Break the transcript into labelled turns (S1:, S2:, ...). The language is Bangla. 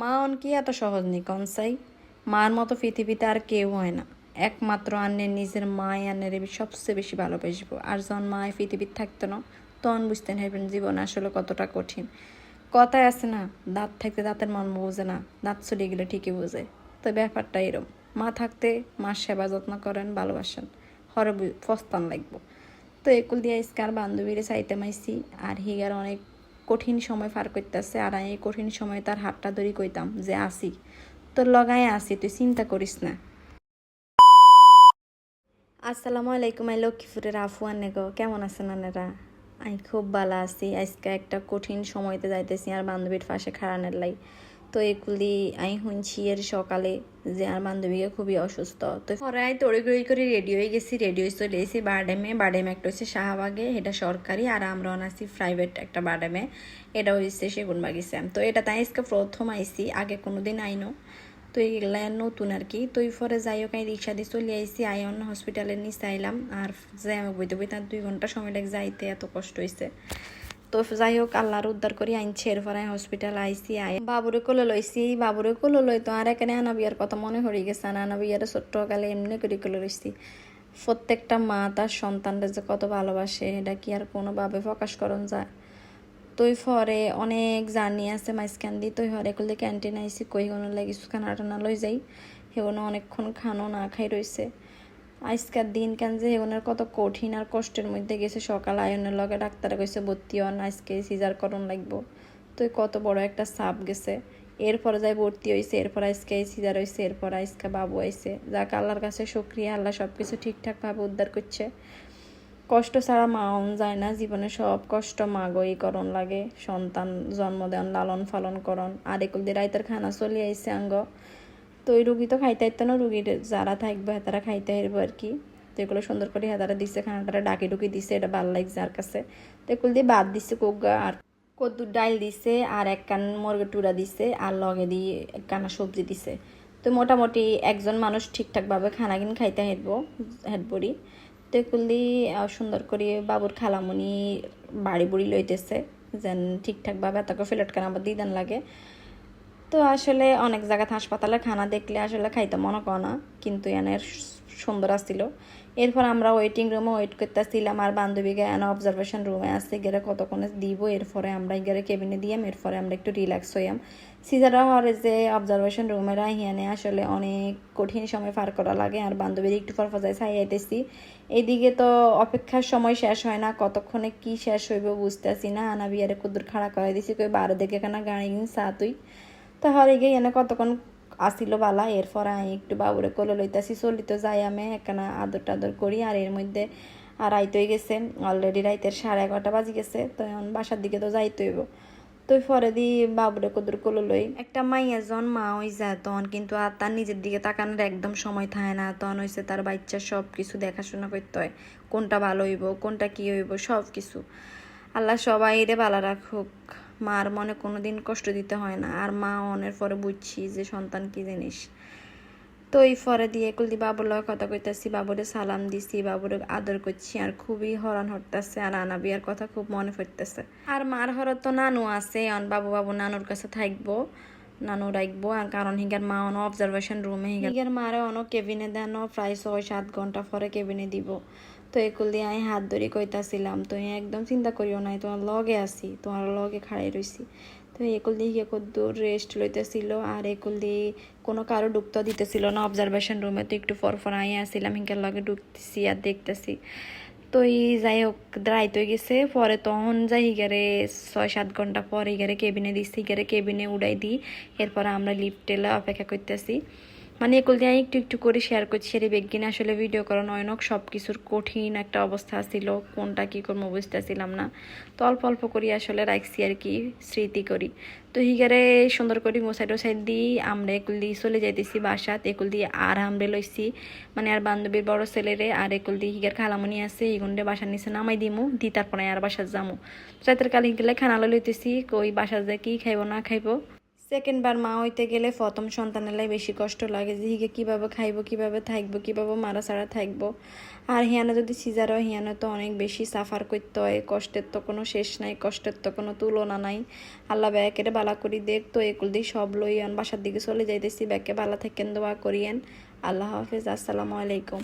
S1: মা অন কি এত সহজ নি কনসাই মার মতো পৃথিবীতে আর কেউ হয় না। একমাত্র আন্নের নিজের মায় আন্নের সবচেয়ে বেশি ভালোবাসবো। আর যখন মায় পৃথিবীর থাকতো না, তখন বুঝতেন হেবেন জীবন আসলে কতটা কঠিন। কথায় আছে না, দাঁত থাকতে দাঁতের মন বোঝে না, দাঁত চলে গেলে ঠিকই বোঝে। তো ব্যাপারটা এরম, মা থাকতে মার সেবা যত্ন করেন, ভালোবাসেন। হরে ফস্তান লাগবো। তো একুল দিয়ে ইস্কার বান্ধবীরে চাইতে মাইছি, আর হিগার অনেক কঠিন সময় পার করতেছে আর আমি এই কঠিন সময় তার হাতটা ধরি কইতাম যে, আসি, তোর লগাই আসি, তুই চিন্তা করিস না। আসসালামু আলাইকুম, আই লক্ষ্মীপুরের আফুয়ান নেগো। কেমন আছেন আনেরা আমি খুব ভালো আছি। আজকে একটা কঠিন সময়তে যাইতেছি আর বান্ধবীর পাশে খাড়ানের লাই। তো এগুলি আমি শুনছি এর সকালে যে আর বান্ধবীকে খুবই অসুস্থ। তো আমি তড়িগড়ি করে রেডি হয়ে গেছি রেডি হয়ে চলে এসেছি বারডেমে বারডেমে একটা হচ্ছে শাহবাগে, এটা সরকারি আর আমরা আছি প্রাইভেট একটা বারডেমে এটা সেগুন বাগিচা তো এটা তাই আজকে প্রথম আইসি আগে কোনোদিন আইনো। তো এগুলা নতুন আর কি। তো পরে যাই হোক, আমি রিক্সা দিয়ে চলে আইসি আই অন্য হসপিটালের নিচে আইলাম। আর যাই আমি বইতে বইতে দুই ঘণ্টা সময় লাগে যাইতে, এত কষ্ট হয়েছে তো যাই হোক, আল্লাহর উদ্ধার করি আনছি এরপর হসপিটাল আইসি আই বাবুরে কোলে লইছি, বাবুরে কোলে লই তো আর এখানে আনা বিয়ার কথা মনে হয়ে গেছে না আনা বিয়ার ছোট্টকালে এমনি করে কোলে লইছি। প্রত্যেকটা মা তার সন্তানরা যে কত ভালোবাসে, এটা কি আর কোনোভাবে প্রকাশ করন যায়? তুই ফরে অনেক জার্নি আছে মাঝখান দিয়ে, তুই হরে করলে ক্যান্টিন আইসি কই কোনো লাগে খানা টানা লই যাই, সেগুলো অনেকক্ষণ খানো না খাই রইছে। আজকার দিন কেন যে এগুলোর কত কঠিন আর কষ্টের মধ্যে গেছে। সকাল আয়নের লগে ডাক্তারে কইছে, ভর্তি হন, আজকে সিজার করণ লাগবো। তো কত বড় একটা সাপ গেছে। এরপরে যাই ভর্তি হয়েছে এরপর আজকে সিজার হয়েছে এরপর আজকে বাবু আইছে। যাকে, আল্লাহর কাছে সক্রিয় আল্লাহ সব কিছু ঠিকঠাকভাবে উদ্ধার করছে। কষ্ট ছাড়া মা অন যায় না, জীবনে সব কষ্ট মাগই করণ লাগে। সন্তান জন্ম দেন লালন পালন করণ। আর একুল দিয়ে রাইতের খানা চলে আইসে আঙ্গ। তো ওই রুগী তো খাইতে আইতো না, রুগীর যারা থাকবে তারা খাইতে আসব আর কি। তো এগুলো সুন্দর করে হাতারা দিচ্ছে খানাটারা ডাকি ডুকি দিছে, এটা ভালো লাগছে যার কাছে। তো এগুলো দিয়ে বাদ দিচ্ছে কোগা আর কদ্দুর ডাইল দিছে, আর এক কান মুরগের টুরা দিছে, আর লগে দিয়ে এক কানা সবজি দিছে। তো মোটামুটি একজন মানুষ ঠিকঠাকভাবে খানা কিন খাইতে হেঁটবো হেঁটবরি তো এগুলি সুন্দর করে বাবুর খালামুনি বাড়ি বুড়ি লইতেছে, যেন ঠিকঠাকভাবে তাকে ফ্লেট কানা আবার দিদান লাগে। তো আসলে অনেক জায়গাতে হাসপাতালে খানা দেখলে আসলে খাইতে মনে করে না, কিন্তু এনের সুন্দর আসছিল। এরপর আমরা ওয়েটিং রুমে ওয়েট করতেছিলাম, আর বান্ধবীকে এনে অবজারভেশন রুমে আসছে গেলে কতক্ষণে দিব, এরপরে আমরা গেলে কেবিনে দিয়াম এরপরে আমরা একটু রিল্যাক্স হইয়াম সিজারা হওয়ার যে অবজারভেশন রুমের হিয়ানে আসলে অনেক কঠিন সময় পার করা লাগে, আর বান্ধবীর একটু পর ফজায় ছাইয়াইতেছি এইদিকে তো অপেক্ষার সময় শেষ হয় না, কতক্ষণে কি শেষ হইব বুঝতেছি না, আনা বিয়ারে কুদুর খাড়া করে দিছি, কই বারো দেখে কেনা গাড়ি, চা তুই। তাহলে গিয়ে এনে কতক্ষণ আসিল বালা? এরপর আমি একটু বাবুরে কোলে লইতাছি, চলিত যাই আমি একখানা আদর টাদর করি, আর এর মধ্যে আর রাইতই গেছে। অলরেডি রাইতের সাড়ে এগারোটা বাজি গেছে, তো এখন বাসার দিকে তো যাইতে হইব। তো পরে দি বাবুরে কদুর কোলে লই। একটা মাইয়া জন মা হই যায়, তখন কিন্তু আর তার নিজের দিকে তাকানোর একদম সময় থাকে না। তখন হয়েছে তার বাচ্চা সব কিছু দেখাশোনা করতে হয়। কোনটা ভালো হইব, কোনটা কি হইব সব কিছু আল্লাহ সবাই রে ভালো রাখুক। মার মনে কোনো দিন কষ্ট দিতে হয় না। আর মা অনের পরে বুঝছি যে সন্তান কি জিনিস। তো এই ফরে দিয়ে কুলদি বাবুর লগে কথা কইতাছি, বাবুরে সালাম দিছি, বাবুরে আদর করছি আর খুবই হরান হরতাছে আর আনা বিয়ার কথা খুব মনে পড়তেছে। আর মার হরত তো নানু আছে, অন বাবু বাবু নানুর কাছে থাকব। নানু রাখব কারণ হিগার মা অন অবজারভেশন রুমে হিগার মারে অন কেবিনে দেন প্রায় ছয় সাত ঘণ্টা পরে কেবিনে দিব। তো একুল দিয়ে আমি হাত ধরে কইতাছিলাম তো একদম চিন্তা করিও নাই, তোমার লগে আছি, তোমার লগে খাড়াই রইছি। তো একুল দিয়ে গিয়ে দূর রেস্ট লইতেছিল, আর একুল দিয়ে কোনো কারও ঢুকতে দিতেছিল না অবজারভেশন রুমে তো একটু পর পর আই আসছিলাম হিঙ্কার লগে ঢুকতেছি আর দেখতেছি। তো এই যাই হোক দ্রাইত হয়ে গেছে, পরে তখন যাই হিগারে ছয় সাত ঘণ্টা পর হিগারে কেবিনে দিচ্ছি হিগারে কেবিনে উড়াই দিই এরপর আমরা লিফটেলা অপেক্ষা করতেছি। মানে এগুলো দিয়ে একটু একটু করে শেয়ার করছি এর বেগিনে আসলে ভিডিও করা নয়নক সব কিছুর কঠিন একটা অবস্থা ছিল, কোনটা কী করব বুঝতেছিলাম না। তো অল্প অল্প করি আসলে রাখছি আর কি স্মৃতি করি। তো হিগারে সুন্দর করে মোসাই টোসাই দিই আমরা একুল দিয়ে চলে যাইতেছি বাসাত একুল দিয়ে আর আমরে লইছি। মানে আর বান্ধবীর বড় ছেলেরে আর একুল দিয়ে হিগার খালামনি আছে এগুনরে বাসার নিচে নামাই দিমু দি তারপরে আর বাসার যামু। রাতের কালে গেলে খানা লইতেছি, কই বাসা যায় কি খাইবো না খাইবো। সেকেন্ড বার মা হইতে গেলে প্রথম সন্তানেলাই বেশি কষ্ট লাগে। যে হিকে কীভাবে খাইবো, কীভাবে থাকব, কীভাবে মারা ছাড়া থাকব। আর হিয়ানে যদি সিজার হয়, হিয়ানে তো অনেক বেশি সাফার করতে হয়। কষ্টের তো কোনো শেষ নাই, কষ্টের তো কোনো তুলনা নাই। আল্লাহ ব্যাকের বালা করি দেখ তো এগুলো দিয়ে সব লইয়ান, বাসার দিকে চলে যাইতেছি। ব্যাকে বালা থাকেন, দোয়া করিয়েন। আল্লাহ হাফেজ, আসসালামু আলাইকুম।